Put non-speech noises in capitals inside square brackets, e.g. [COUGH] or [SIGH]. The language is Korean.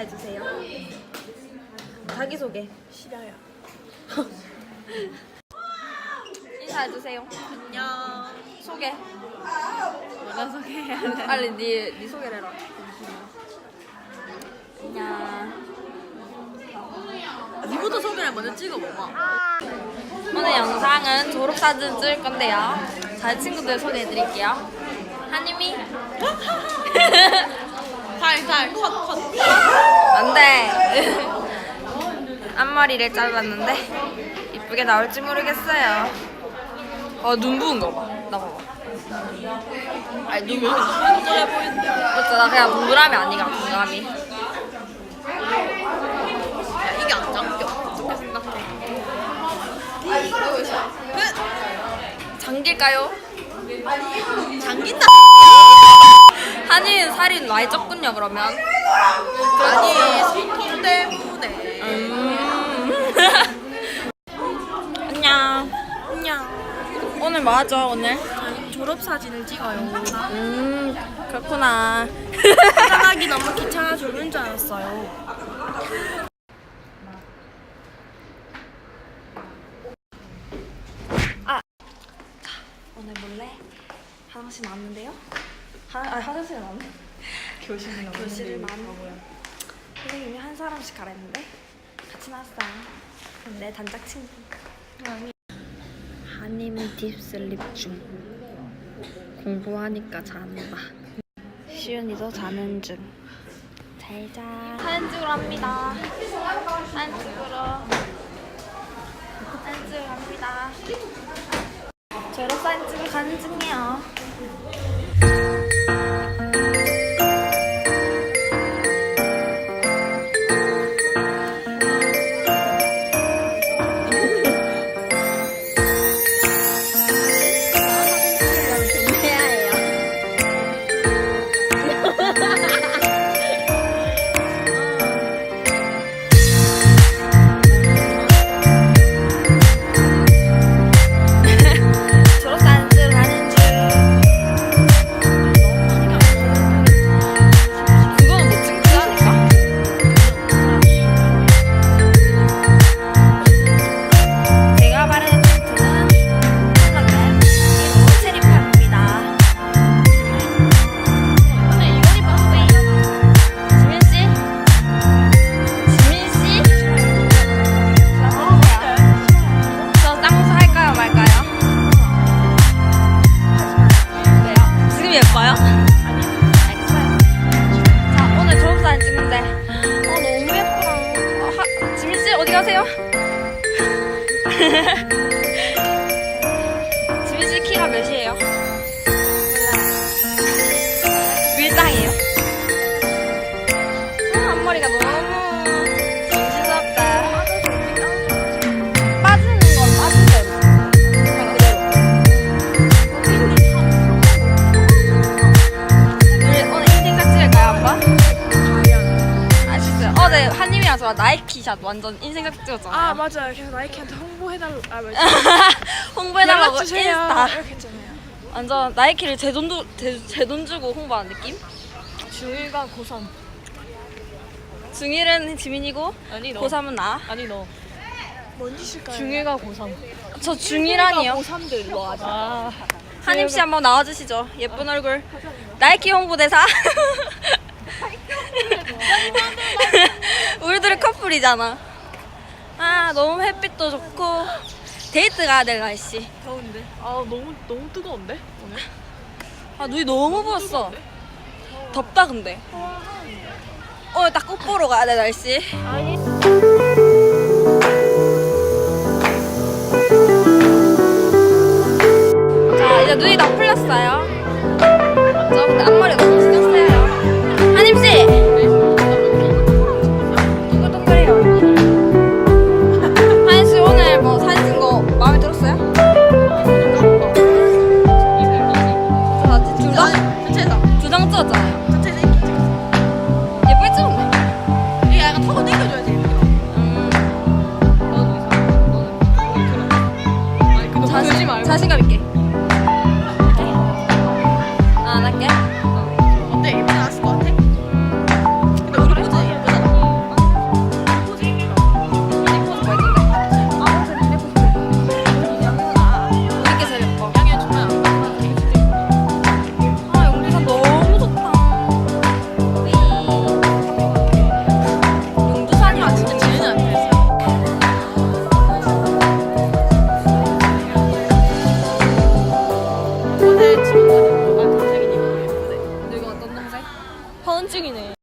인사해주세요. 자기소개. 싫어요. [LAUGHS] 인사해주세요. 안녕. 소개. 뭐가 소개해야 돼? 빨리 네, 네 소개를 해라. 안녕. 니부터 소개를 먼저 찍어봐봐. 오늘 영상은 졸업사진 찍을 건데요. 잘 친구들 소개해드릴게요. 한이미. 살 살 [LAUGHS] 컷 컷. 안 [LAUGHS] 돼. 앞머리를 짧았는데 이쁘게 나올지 모르겠어요. 어, 눈 부은 거 봐. 나 봐봐. 아니, 눈 부은 거. 맞죠? 나 그냥 동그라미 아니가, 동그라미. 야 이게 안 잠겨. 생각해? 잠길까요? 잠긴다. 한이는 살이 많이 쪘군요, 그러면. 아니 손톱 때문에. 음. [LAUGHS] 안녕. 안녕. 오늘 뭐 하죠, 오늘? 졸업 사진을 찍어요. 음, 그렇구나. 촬영하기 너무 귀찮아 죽는 줄 알았어요. 오늘 몰래 화장실 나왔는데요? 하, 아, 화장실 나왔네. 교실을 교실을 나왔는데 선생님이 한 사람씩 가랬는데 같이 나왔어요. 내 단짝 친구. 한임은 딥슬립 중. 공부하니까 잔다. 시윤이도 자는 중. 잘 자. 사진 찍으러 합니다. 사진 찍으러. 사진 찍으러 갑니다. 졸업 사진 찍으러 가는 중이에요. 어디 가세요? [LAUGHS] 나이키샷 완전 인생샷 찍었잖아요. 아 맞아요. 그래서 나이키한테 홍보해달라. 아 맞아. [LAUGHS] 홍보해달라고. 인스타. 이렇게 했잖아요. 완전 나이키를 제돈 제돈 주고 홍보하는 느낌? 중1과 고3. 중1은 지민이고 아니 너. 고3은 나. 아니 너. 뭔 짓일까요? 중1과 고3. 저 중1아니요. 고3들 너 아직. 아. 한임 씨 한번 나와주시죠. 예쁜 얼굴. 나이키 홍보대사. [LAUGHS] [LAUGHS] 우리들은 커플이잖아. 아 너무 햇빛도 좋고 데이트 가야 될 날씨. 더운데. 아 너무 너무 뜨거운데 오늘. 아 눈이 너무 부었어. 덥다 근데. 오늘 딱꽃 보러 가야 될 날씨. 아니. 말고 자신감 있게. 꼴등이네.